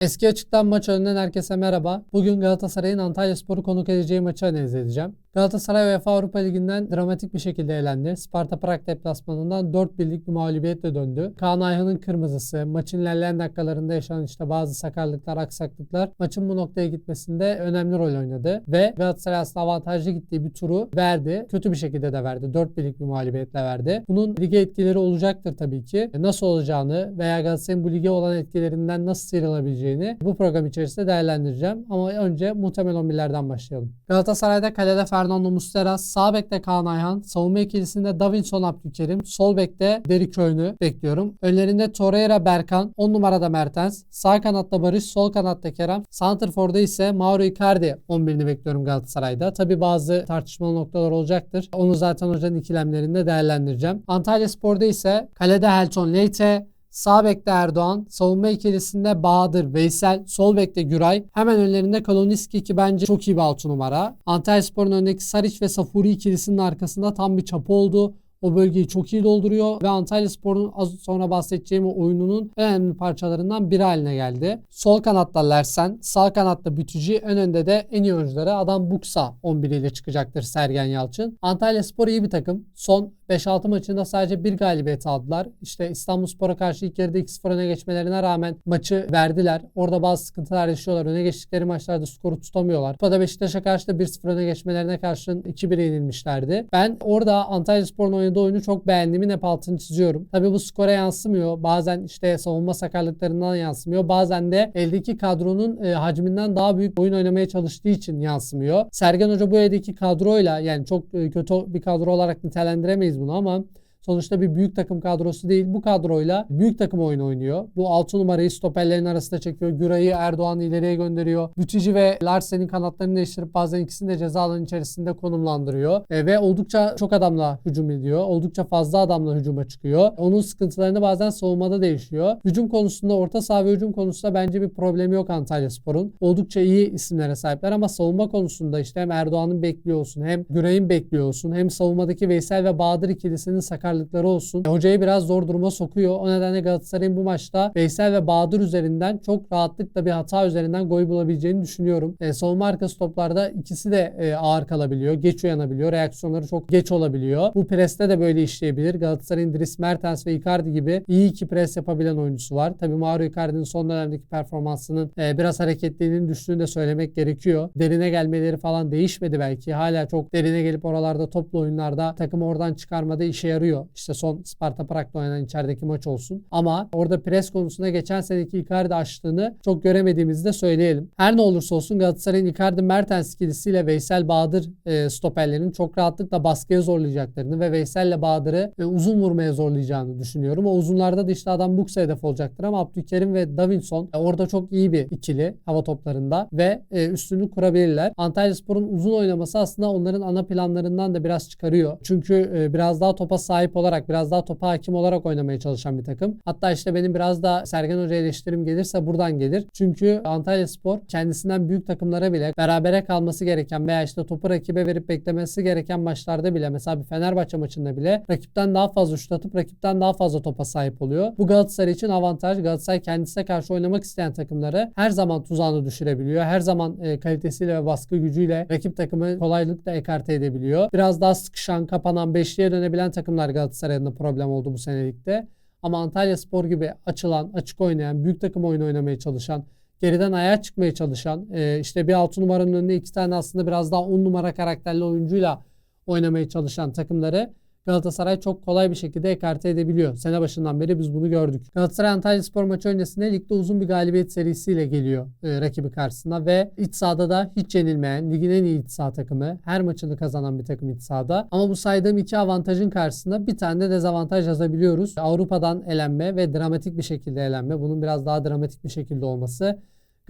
Eski açıktan maç önünden herkese merhaba. Bugün Galatasaray'ın Antalya Spor'u konuk edeceği maçı analiz edeceğim. Galatasaray UEFA Avrupa Ligi'nden dramatik bir şekilde elendi. Sparta Prag deplasmanından 4 birlik bir mağlubiyetle döndü. Kaan Ayhan'ın kırmızısı, maçın ilerleyen dakikalarında yaşanan işte bazı sakarlıklar, aksaklıklar maçın bu noktaya gitmesinde önemli rol oynadı. Ve Galatasaray aslında avantajlı gittiği bir turu verdi. Kötü bir şekilde de verdi. 4 birlik bir mağlubiyetle verdi. Bunun lige etkileri olacaktır tabii ki. Nasıl olacağını veya Galatasaray'ın bu lige olan etkilerinden nasıl sıyrılabileceğini bu program içerisinde değerlendireceğim. Ama önce muhtemel 11'lerden başlayalım. Galatasaray'da kalede Fernando Muslera, sağ bekte Kaan Ayhan, savunma ikilisinde Davinson Abdülkerim, sol bekte Derek Köyünü bekliyorum. Önlerinde Torreira Berkan, 10 numarada Mertens, sağ kanatta Barış, sol kanatta Kerem, Santrfor'da ise Mauro Icardi 11'ini bekliyorum Galatasaray'da. Tabi bazı tartışmalı noktalar olacaktır. Onu zaten hocanın ikilemlerinde değerlendireceğim. Antalya Spor'da ise kalede Helton Leite, Sağ bekte Erdoğan, savunma ikilisinde Bahadır, Veysel, sol bekte Güray. Hemen önlerinde Koloniski ki bence çok iyi bir altı numara. Antalyaspor'un önündeki Saric ve Safuri ikilisinin arkasında tam bir çapı oldu. O bölgeyi çok iyi dolduruyor ve Antalya Spor'un az sonra bahsedeceğim o oyununun önemli parçalarından biri haline geldi. Sol kanatta Lersen, sağ kanatta Bütücü, en önde de en iyi oyuncuları adam Buksa 11 ile çıkacaktır Sergen Yalçın. Antalya Spor iyi bir takım. Son 5-6 maçında sadece bir galibiyet aldılar. İşte İstanbulspor'a karşı ilk yarıda 2-0 öne geçmelerine rağmen maçı verdiler. Orada bazı sıkıntılar yaşıyorlar. Öne geçtikleri maçlarda skoru tutamıyorlar. Kupada Beşiktaş'a karşı da 1-0 öne geçmelerine karşın 2-1 yenilmişlerdi. Ben orada Antalya Spor'un oynadığı oyunu çok beğendiğimin hep altını çiziyorum. Tabi bu skora yansımıyor. Bazen işte savunma sakarlıklarından yansımıyor. Bazen de eldeki kadronun e, hacminden daha büyük oyun oynamaya çalıştığı için yansımıyor. Sergen Hoca bu eldeki kadroyla yani çok e, kötü bir kadro olarak nitelendiremeyiz bunu ama Sonuçta bir büyük takım kadrosu değil. Bu kadroyla büyük takım oyunu oynuyor. Bu 6 numarayı stoperlerin arasında çekiyor. Güray'ı Erdoğan'ı ileriye gönderiyor. Bütücü ve Larsen'in kanatlarını değiştirip bazen ikisini de ceza içerisinde konumlandırıyor. E, ve oldukça çok adamla hücum ediyor. Oldukça fazla adamla hücuma çıkıyor. Onun sıkıntılarını bazen savunmada değişiyor. Hücum konusunda orta saha ve hücum konusunda bence bir problemi yok Antalya Spor'un. Oldukça iyi isimlere sahipler ama savunma konusunda işte hem Erdoğan'ın bekliyor olsun hem Güray'ın bekliyor olsun hem savunmadaki Veysel ve Bahadır ikilisinin sakarlığı sakatlıkları olsun. Hocayı biraz zor duruma sokuyor. O nedenle Galatasaray'ın bu maçta Veysel ve Bahadır üzerinden çok rahatlıkla bir hata üzerinden gol bulabileceğini düşünüyorum. E, savunma arkası toplarda ikisi de e, ağır kalabiliyor. Geç uyanabiliyor. Reaksiyonları çok geç olabiliyor. Bu preste de böyle işleyebilir. Galatasaray'ın Dries Mertens ve Icardi gibi iyi iki pres yapabilen oyuncusu var. Tabi Mauro Icardi'nin son dönemdeki performansının e, biraz hareketliliğinin düştüğünü de söylemek gerekiyor. Derine gelmeleri falan değişmedi belki. Hala çok derine gelip oralarda toplu oyunlarda takım oradan çıkarmada işe yarıyor. İşte son Sparta Prag'da oynanan içerideki maç olsun. Ama orada pres konusunda geçen seneki Icardi açtığını çok göremediğimizi de söyleyelim. Her ne olursa olsun Galatasaray'ın Icardi Mertens ikilisiyle Veysel Bahadır e, stoperlerinin çok rahatlıkla baskıya zorlayacaklarını ve Veysel'le Bahadır'ı e, uzun vurmaya zorlayacağını düşünüyorum. O uzunlarda da işte adam Buksa hedef olacaktır ama Abdülkerim ve Davinson e, orada çok iyi bir ikili hava toplarında ve e, üstünlük kurabilirler. Antalya Spor'un uzun oynaması aslında onların ana planlarından da biraz çıkarıyor. Çünkü e, biraz daha topa sahip olarak biraz daha topa hakim olarak oynamaya çalışan bir takım. Hatta işte benim biraz da Sergen Hoca eleştirim gelirse buradan gelir. Çünkü Antalya Spor kendisinden büyük takımlara bile berabere kalması gereken veya işte topu rakibe verip beklemesi gereken maçlarda bile mesela bir Fenerbahçe maçında bile rakipten daha fazla şut atıp rakipten daha fazla topa sahip oluyor. Bu Galatasaray için avantaj. Galatasaray kendisine karşı oynamak isteyen takımları her zaman tuzağını düşürebiliyor. Her zaman e, kalitesiyle ve baskı gücüyle rakip takımı kolaylıkla ekarte edebiliyor. Biraz daha sıkışan, kapanan, beşliğe dönebilen takımlar Galatasaray Galatasaray'ın problem oldu bu senelikte. Ama Antalya Spor gibi açılan, açık oynayan, büyük takım oyunu oynamaya çalışan, geriden ayağa çıkmaya çalışan, e, işte bir 6 numaranın önünde iki tane aslında biraz daha 10 numara karakterli oyuncuyla oynamaya çalışan takımları Galatasaray çok kolay bir şekilde ekarte edebiliyor. Sene başından beri biz bunu gördük. Galatasaray Antalya Spor maçı öncesinde ligde uzun bir galibiyet serisiyle geliyor e, rakibi karşısına ve iç sahada da hiç yenilmeyen, ligin en iyi iç saha takımı, her maçını kazanan bir takım iç sahada. Ama bu saydığım iki avantajın karşısında bir tane de dezavantaj yazabiliyoruz. Avrupa'dan elenme ve dramatik bir şekilde elenme. Bunun biraz daha dramatik bir şekilde olması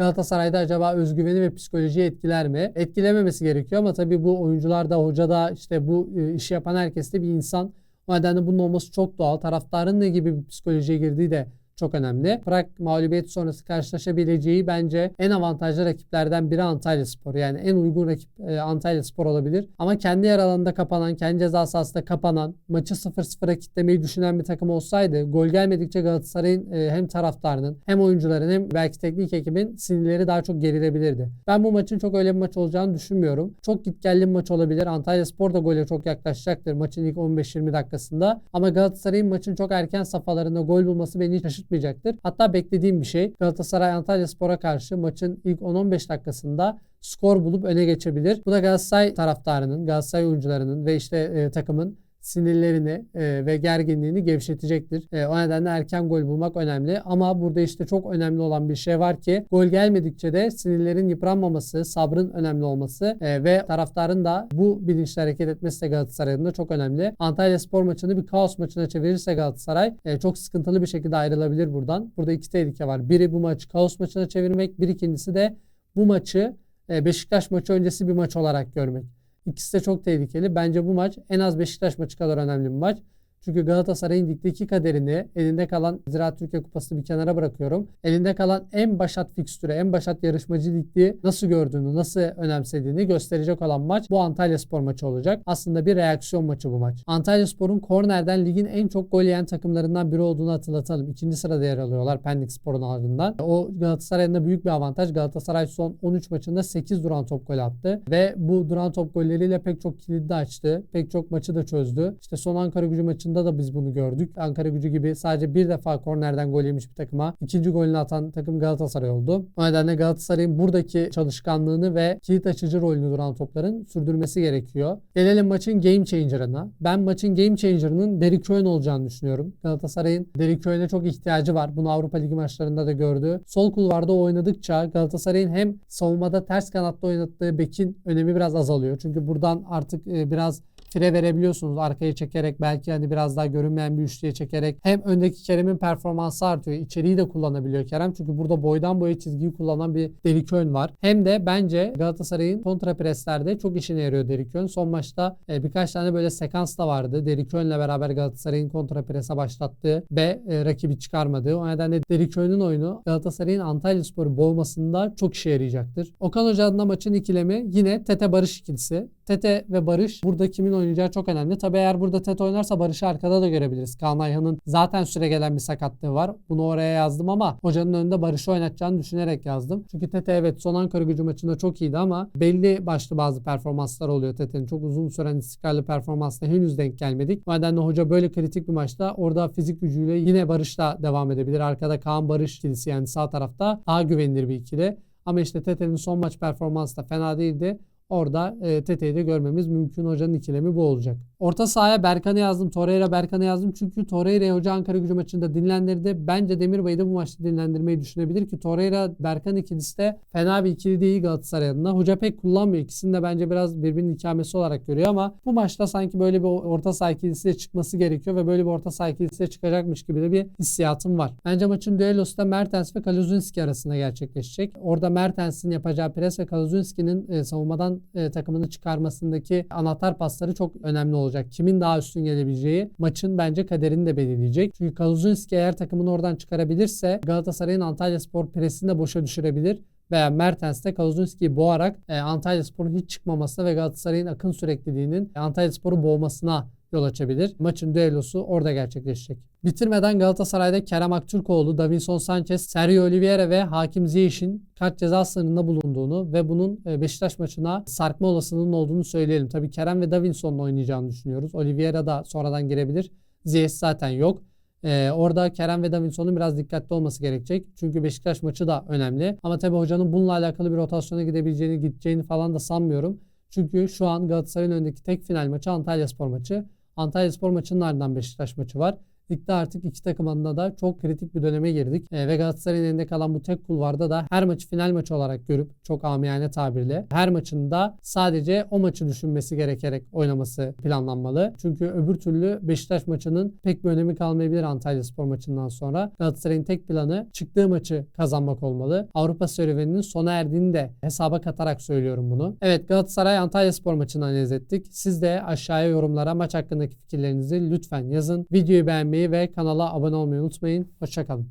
Galatasaray'da acaba özgüveni ve psikolojiyi etkiler mi? Etkilememesi gerekiyor ama tabii bu oyuncularda, hocada işte bu e, işi yapan herkes de bir insan. O nedenle bunun olması çok doğal. Taraftarın ne gibi bir psikolojiye girdiği de çok önemli. Prag mağlubiyeti sonrası karşılaşabileceği bence en avantajlı rakiplerden biri Antalya Spor. Yani en uygun rakip e, Antalya Spor olabilir. Ama kendi yer alanında kapanan, kendi ceza sahasında kapanan, maçı 0-0'a kitlemeyi düşünen bir takım olsaydı gol gelmedikçe Galatasaray'ın e, hem taraftarının hem oyuncuların hem belki teknik ekibin sinirleri daha çok gerilebilirdi. Ben bu maçın çok öyle bir maç olacağını düşünmüyorum. Çok gitgelli bir maç olabilir. Antalya Spor da gole çok yaklaşacaktır maçın ilk 15-20 dakikasında. Ama Galatasaray'ın maçın çok erken safhalarında gol bulması beni hiç şaşırtmayacaktır. Hatta beklediğim bir şey. Galatasaray Antalya Spor'a karşı maçın ilk 10-15 dakikasında skor bulup öne geçebilir. Bu da Galatasaray taraftarının, Galatasaray oyuncularının ve işte e, takımın sinirlerini e, ve gerginliğini gevşetecektir. E, o nedenle erken gol bulmak önemli. Ama burada işte çok önemli olan bir şey var ki gol gelmedikçe de sinirlerin yıpranmaması, sabrın önemli olması e, ve taraftarın da bu bilinçle hareket etmesi de Galatasaray'ın da çok önemli. Antalya spor maçını bir kaos maçına çevirirse Galatasaray e, çok sıkıntılı bir şekilde ayrılabilir buradan. Burada iki tehlike var. Biri bu maçı kaos maçına çevirmek, bir ikincisi de bu maçı e, Beşiktaş maçı öncesi bir maç olarak görmek. İkisi de çok tehlikeli. Bence bu maç en az Beşiktaş maçı kadar önemli bir maç. Çünkü Galatasaray'ın ligdeki kaderini elinde kalan Ziraat Türkiye Kupası'nı bir kenara bırakıyorum. Elinde kalan en başat fikstüre, en başat yarışmacı ligdi nasıl gördüğünü, nasıl önemsediğini gösterecek olan maç bu Antalya Spor maçı olacak. Aslında bir reaksiyon maçı bu maç. Antalya Spor'un kornerden ligin en çok gol yiyen takımlarından biri olduğunu hatırlatalım. İkinci sırada yer alıyorlar Pendik Spor'un ardından. O Galatasaray'ın da büyük bir avantaj. Galatasaray son 13 maçında 8 duran top gol attı. Ve bu duran top golleriyle pek çok kilidi açtı. Pek çok maçı da çözdü. İşte son Ankara gücü maçında da biz bunu gördük. Ankara gücü gibi sadece bir defa kornerden gol yemiş bir takıma ikinci golünü atan takım Galatasaray oldu. O nedenle Galatasaray'ın buradaki çalışkanlığını ve kilit açıcı rolünü duran topların sürdürmesi gerekiyor. Gelelim maçın game changer'ına. Ben maçın game changer'ının Derrick Köhn olacağını düşünüyorum. Galatasaray'ın Derrick Köhn'e çok ihtiyacı var. Bunu Avrupa Ligi maçlarında da gördü. Sol kulvarda oynadıkça Galatasaray'ın hem savunmada ters kanatta oynattığı bekin önemi biraz azalıyor. Çünkü buradan artık e, biraz fire verebiliyorsunuz arkaya çekerek belki hani biraz daha görünmeyen bir üçlüye çekerek hem öndeki Kerem'in performansı artıyor. İçeriği de kullanabiliyor Kerem. Çünkü burada boydan boya çizgiyi kullanan bir Derikön var. Hem de bence Galatasaray'ın kontra preslerde çok işine yarıyor Derikön. Son maçta e, birkaç tane böyle sekans da vardı. Derikön'le beraber Galatasaray'ın kontra prese başlattığı ve e, rakibi çıkarmadığı. O nedenle Derikön'ün oyunu Galatasaray'ın Antalya Sporu boğmasında çok işe yarayacaktır. Okan Hoca adına maçın ikilemi yine Tete Barış ikilisi. Tete ve Barış burada kimin oynayacağı çok önemli. Tabi eğer burada Tete oynarsa Barış'ı arkada da görebiliriz. Kaan Ayhan'ın zaten süre gelen bir sakatlığı var. Bunu oraya yazdım ama hocanın önünde Barış'ı oynatacağını düşünerek yazdım. Çünkü Tete evet son Ankara gücü maçında çok iyiydi ama belli başlı bazı performanslar oluyor Tete'nin. Çok uzun süren istikrarlı performansla henüz denk gelmedik. O nedenle hoca böyle kritik bir maçta orada fizik gücüyle yine Barış'la devam edebilir. Arkada Kaan Barış ikilisi yani sağ tarafta daha güvenilir bir ikili. Ama işte Tete'nin son maç performansı da fena değildi. Orada e, Tete'yi de görmemiz mümkün. Hocanın ikilemi bu olacak. Orta sahaya Berkan'ı yazdım. Torreira Berkan'ı yazdım. Çünkü Torreira'yı hoca Ankara gücü maçında dinlendirdi. Bence Demirbay da bu maçta dinlendirmeyi düşünebilir ki Torreira Berkan ikilisi de fena bir ikili değil Galatasaray adına. Hoca pek kullanmıyor. İkisini de bence biraz birbirinin ikamesi olarak görüyor ama bu maçta sanki böyle bir orta saha ikilisiyle çıkması gerekiyor ve böyle bir orta saha ikilisiyle çıkacakmış gibi de bir hissiyatım var. Bence maçın düellosu da Mertens ve Kaluzunski arasında gerçekleşecek. Orada Mertens'in yapacağı pres ve Kaluzunski'nin e, savunmadan e, takımını çıkarmasındaki anahtar pasları çok önemli olacak. Kimin daha üstün gelebileceği maçın bence kaderini de belirleyecek. Çünkü Kaluzunski eğer takımını oradan çıkarabilirse Galatasaray'ın Antalya Spor presini de boşa düşürebilir veya Mertens de Kaluzunski'yi boğarak e, Antalya Spor'un hiç çıkmamasına ve Galatasaray'ın akın sürekliliğinin Antalya Spor'u boğmasına yol açabilir. Maçın düellosu orada gerçekleşecek. Bitirmeden Galatasaray'da Kerem Aktürkoğlu, Davinson Sanchez, Sergio Oliveira ve Hakim Ziyech'in kart ceza sınırında bulunduğunu ve bunun e, Beşiktaş maçına sarkma olasılığının olduğunu söyleyelim. Tabii Kerem ve Davinson'un oynayacağını düşünüyoruz. Oliveira da sonradan girebilir. Ziyech zaten yok. Ee, orada Kerem ve Davinson'un biraz dikkatli olması gerekecek. Çünkü Beşiktaş maçı da önemli. Ama tabii hocanın bununla alakalı bir rotasyona gidebileceğini, gideceğini falan da sanmıyorum. Çünkü şu an Galatasaray'ın önündeki tek final maçı Antalya Spor maçı. Antalya Spor maçının ardından Beşiktaş maçı var. Ligde artık iki takım adına da çok kritik bir döneme girdik. E, ve Galatasaray'ın elinde kalan bu tek kulvarda da her maçı final maçı olarak görüp çok amiyane tabirle her maçında sadece o maçı düşünmesi gerekerek oynaması planlanmalı. Çünkü öbür türlü Beşiktaş maçının pek bir önemi kalmayabilir Antalya Spor maçından sonra. Galatasaray'ın tek planı çıktığı maçı kazanmak olmalı. Avrupa serüveninin sona erdiğini de hesaba katarak söylüyorum bunu. Evet Galatasaray Antalya Spor maçını analiz ettik. Siz de aşağıya yorumlara maç hakkındaki fikirlerinizi lütfen yazın. Videoyu beğenmeyi ve kanala abone olmayı unutmayın. Hoşçakalın.